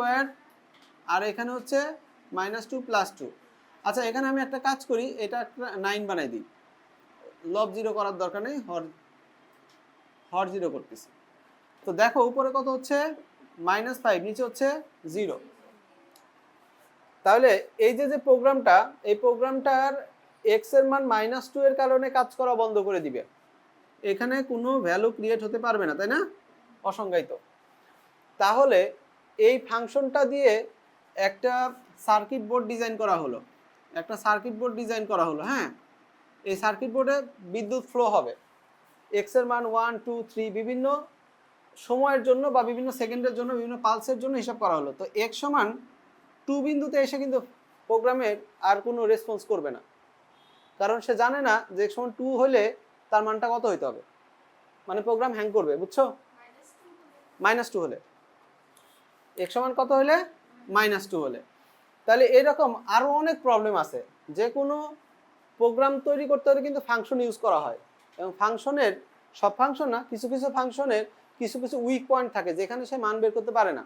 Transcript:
Square, আর এখানে হচ্ছে minus two plus two আচ্ছা এখানে আমি একটা কাজ করি, এটা নাইন বানাই দিই। লব জিরো করার দরকার নেই, হর হর জিরো করতেছি। তো দেখো, উপরে কত হচ্ছে? মাইনাস ফাইভ নিচে হচ্ছে জিরো তাহলে এই যে যে প্রোগ্রামটা, এই প্রোগ্রামটার এক্সের মান মাইনাস টু এর কারণে কাজ করা বন্ধ করে দিবে। এখানে কোনো ভ্যালু ক্রিয়েট হতে পারবে না, তাই না? অসংজ্ঞায়িত। তাহলে এই ফাংশনটা দিয়ে একটা সার্কিট বোর্ড ডিজাইন করা হলো। একটা সার্কিট বোর্ড ডিজাইন করা হলো হ্যাঁ? এই সার্কিট বোর্ডে বিদ্যুৎ ফ্লো হবে। এক্সের মান ওয়ান টু থ্রি বিভিন্ন সময়ের জন্য বা বিভিন্ন সেকেন্ডের জন্য বিভিন্ন পালসের জন্য হিসাব করা হলো। তো এক সমান টু বিন্দুতে এসে কিন্তু প্রোগ্রামের আর কোনো রেসপন্স করবে না। কারণ সে জানে না যে এক সমান টু হলে তার মানটা কত হইতে হবে। মানে প্রোগ্রাম হ্যাং করবে বুঝছ? মাইনাস টু হলে। এক সমান কত হলে? মাইনাস টু হলে। তাহলে এরকম আরও অনেক প্রবলেম আছে। যে কোনো প্রোগ্রাম তৈরি করতে হলে কিন্তু ফাংশন ইউজ করা হয়। এবং ফাংশনের সব ফাংশন না, কিছু কিছু ফাংশনের কিছু কিছু উইক পয়েন্ট থাকে, যেখানে সে মান বের করতে পারে না।